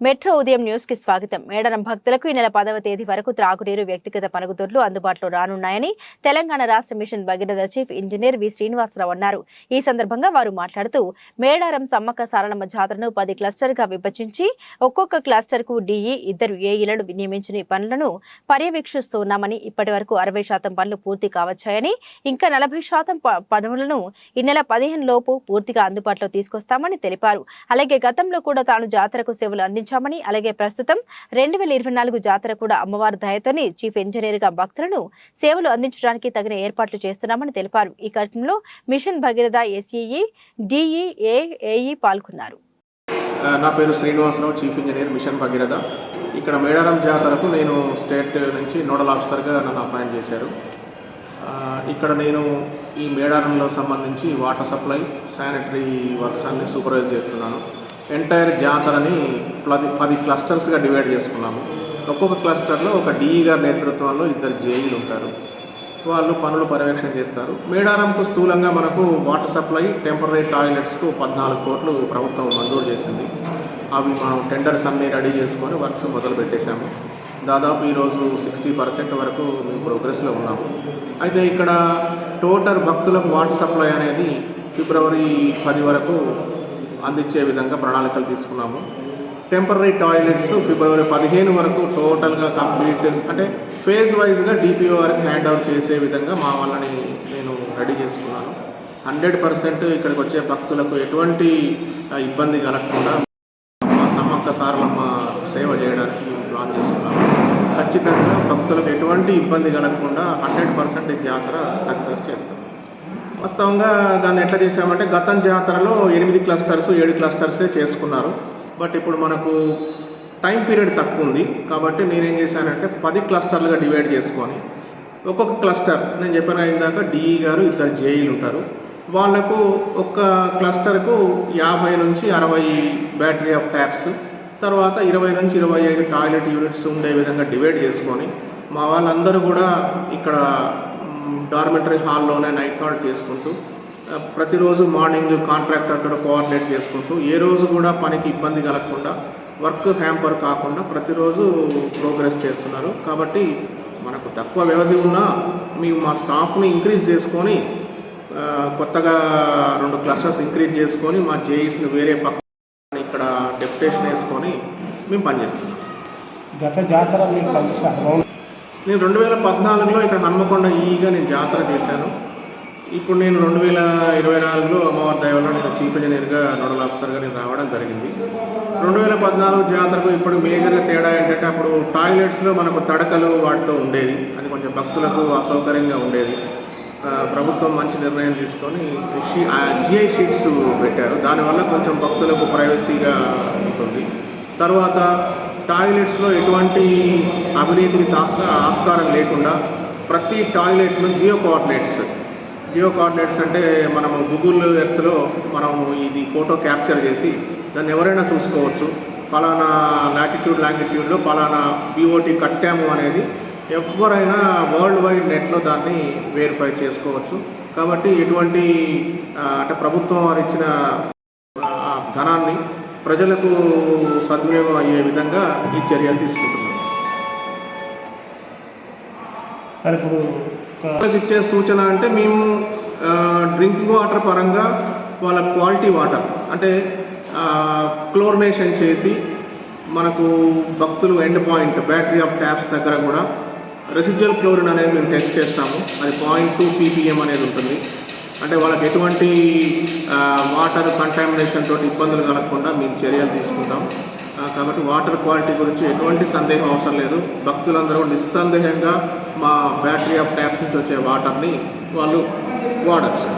Metro ఉదయం న్యూస్కి స్వాగతం. మేడారం భక్తులకు ఈ నెల పదవ తేదీ వరకు త్రాగునీరు వ్యక్తిగత పరుగుదొడ్లు అందుబాటులో రానున్నాయని తెలంగాణ రాష్ట్ర mission Bhagiratha chief engineer V Srinivasarao అన్నారు. ఈ సందర్భంగా వారు మాట్లాడుతూ మేడారం సమ్మక్క సారలమ్మ జాతరను పది క్లస్టర్గా విభజించి ఒక్కొక్క క్లస్టర్కు డిఈ ఇద్దరు ఏఈలను నియమించిన ఈ పనులను పర్యవేక్షిస్తున్నామని ఇప్పటి వరకు అరవై శాతం పనులు పూర్తి కావచ్చాయని ఇంకా నలభై శాతం ప- పనులను ఈ నెల పదిహేను లోపు పూర్తిగా అందుబాటులో తీసుకొస్తామని తెలిపారు. అలాగే గతంలో కూడా తాను జాతరకు సేవలు అందించారు అందించామని అలాగే ప్రస్తుతం రెండు వేల ఇరవై నాలుగు జాతర కూడా అమ్మవారి దయతోనే చీఫ్ ఇంజనీర్గా భక్తులను సేవలు అందించడానికి తగిన ఏర్పాట్లు చేస్తున్నామని తెలిపారు. ఈ కార్యక్రమంలో mission Bhagiratha SEE DEA AE పాల్గొన్నారు. నా పేరు Srinivasarao chief engineer mission Bhagiratha. ఇక్కడ మేడారం జాతరకు నేను స్టేట్ నుంచి నోడల్ ఆఫీసర్గా నన్ను అపాయింట్ చేశారు. ఇక్కడ నేను ఈ మేడారంలో సంబంధించి వాటర్ సప్లై శానిటరీ వర్క్స్ అన్ని సూపర్వైజ్ చేస్తున్నాను. ఎంటైర్ జాతరని పది పది క్లస్టర్స్గా డివైడ్ చేసుకున్నాము. ఒక్కొక్క క్లస్టర్లో ఒక డిఈ గారి నేతృత్వంలో ఇద్దరు జేఈలు ఉంటారు. వాళ్ళు పనులు పర్యవేక్షణ చేస్తారు. మేడారంకు స్థూలంగా మనకు వాటర్ సప్లై టెంపరీ టాయిలెట్స్కు పద్నాలుగు కోట్లు ప్రభుత్వం మంజూరు చేసింది. అవి మనం టెండర్స్ అన్నీ రెడీ చేసుకొని వర్క్స్ మొదలు పెట్టేశాము దాదాపు ఈరోజు సిక్స్టీ పర్సెంట్ వరకు మేము ప్రోగ్రెస్లో ఉన్నాము. అయితే ఇక్కడ టోటల్ భక్తులకు వాటర్ సప్లై అనేది ఫిబ్రవరి పది వరకు అందించే విధంగా ప్రణాళికలు తీసుకున్నాము. టెంపరీ టాయిలెట్స్ ఫిబ్రవరి పదిహేను వరకు టోటల్గా కంప్లీట్ అంటే ఫేజ్ వైజ్గా డిపిఓఆర్కి హ్యాండ్ ఓవర్ చేసే విధంగా మా వాళ్ళని నేను రెడీ చేసుకున్నాను. హండ్రెడ్ పర్సెంట్ ఇక్కడికి వచ్చే భక్తులకు ఎటువంటి ఇబ్బంది కలగకుండా మా సమ్మక్క సారలమ్మ సేవ చేయడానికి మేము ప్లాన్ చేసుకున్నాము. ఖచ్చితంగా భక్తులకు ఎటువంటి ఇబ్బంది కలగకుండా హండ్రెడ్ పర్సెంట్ జాతర సక్సెస్ చేస్తాం. వాస్తవంగా దాన్ని ఎట్లా చేసామంటే గతం జాతరలో ఎనిమిది క్లస్టర్స్ ఏడు క్లస్టర్సే చేసుకున్నారు. బట్ ఇప్పుడు మనకు టైం పీరియడ్ తక్కువ ఉంది. కాబట్టి నేనేం చేశానంటే పది క్లస్టర్లుగా డివైడ్ చేసుకొని ఒక్కొక్క క్లస్టర్ నేను చెప్పిన ఇందాక డిఈ గారు ఇద్దరు జేఈలు ఉంటారు. వాళ్ళకు ఒక్క క్లస్టర్కు యాభై నుంచి అరవై బ్యాటరీ ఆఫ్ ట్యాప్స్ తర్వాత ఇరవై నుంచి ఇరవై ఐదు టాయిలెట్ యూనిట్స్ ఉండే విధంగా డివైడ్ చేసుకొని మా వాళ్ళందరూ కూడా ఇక్కడ డార్మెంటరీ హాల్లోనే నైట్ హాల్ట్ చేసుకుంటూ ప్రతిరోజు మార్నింగ్ కాంట్రాక్టర్తో కోఆర్డినేట్ చేసుకుంటూ ఏ రోజు కూడా పనికి ఇబ్బంది కలగకుండా వర్క్ హ్యాంపర్ కాకుండా ప్రతిరోజు ప్రోగ్రెస్ చేస్తున్నారు. కాబట్టి మనకు తక్కువ వ్యవధి ఉన్నా మేము మా స్టాఫ్ని ఇంక్రీజ్ చేసుకొని కొత్తగా రెండు క్లస్టర్స్ ఇంక్రీజ్ చేసుకొని మా జేఈస్ని వేరే పక్క ఇక్కడ డెప్యుటేషన్ వేసుకొని మేము పనిచేస్తున్నాం. గత జాతర మీకు నేను రెండు వేల పద్నాలుగులో ఇక్కడ హన్మకొండ ఈగా నేను జాతర చేశాను. ఇప్పుడు నేను రెండు వేల ఇరవై నాలుగులో అమ్మవారి దయవల్ల నేను చీఫ్ ఇంజనీర్గా నోడల్ ఆఫీసర్గా నేను రావడం జరిగింది. రెండు వేల పద్నాలుగు జాతరకు ఇప్పుడు మేజర్గా తేడా ఏంటంటే అప్పుడు టాయిలెట్స్లో మనకు తడకలు వాటితో ఉండేది. అది కొంచెం భక్తులకు అసౌకర్యంగా ఉండేది. ప్రభుత్వం మంచి నిర్ణయం తీసుకొని జిఐ షీట్స్ పెట్టారు. దానివల్ల కొంచెం భక్తులకు ప్రైవసీగా ఉంటుంది. తర్వాత టాయిలెట్స్లో ఎటువంటి అవినీతికి తాస్త ఆస్కారం లేకుండా ప్రతి టాయిలెట్ను జియో కోఆర్డినేట్స్. జియో కోఆర్డినేట్స్ అంటే మనము గూగుల్ ఎర్త్లో మనం ఇది ఫోటో క్యాప్చర్ చేసి దాన్ని ఎవరైనా చూసుకోవచ్చు. ఫలానా లాటిట్యూడ్ లాంగిట్యూడ్లో ఫలానా బీఓటీ కట్టాము అనేది ఎవరైనా వరల్డ్ వైడ్ నెట్లో దాన్ని వెరిఫై చేసుకోవచ్చు. కాబట్టి ఎటువంటి అంటే ప్రభుత్వం వారు ఇచ్చిన ధనాన్ని ప్రజలకు సద్వినియోగం అయ్యే విధంగా ఈ చర్యలు తీసుకుంటున్నాం సార్ ఇప్పుడు ఇచ్చే సూచన అంటే మేము డ్రింకింగ్ వాటర్ పరంగా వాళ్ళ క్వాలిటీ వాటర్ అంటే క్లోరినేషన్ చేసి మనకు భక్తులు end point battery of taps దగ్గర కూడా రెసిజువల్ క్లోరిన్ అనేది మేము టెస్ట్ చేస్తాము. అది పాయింట్ టూ పీపీఎం అనేది ఉంటుంది. అంటే వాళ్ళకి ఎటువంటి వాటర్ కంటామినేషన్ తోటి ఇబ్బందులు కలగకుండా మేము చర్యలు తీసుకుంటాం. కాబట్టి వాటర్ క్వాలిటీ గురించి ఎటువంటి సందేహం అవసరం లేదు. భక్తులందరూ నిస్సందేహంగా మా బ్యాటరీ ఆఫ్ ట్యాప్స్ నుంచి వచ్చే వాటర్ని వాళ్ళు వాడచ్చు.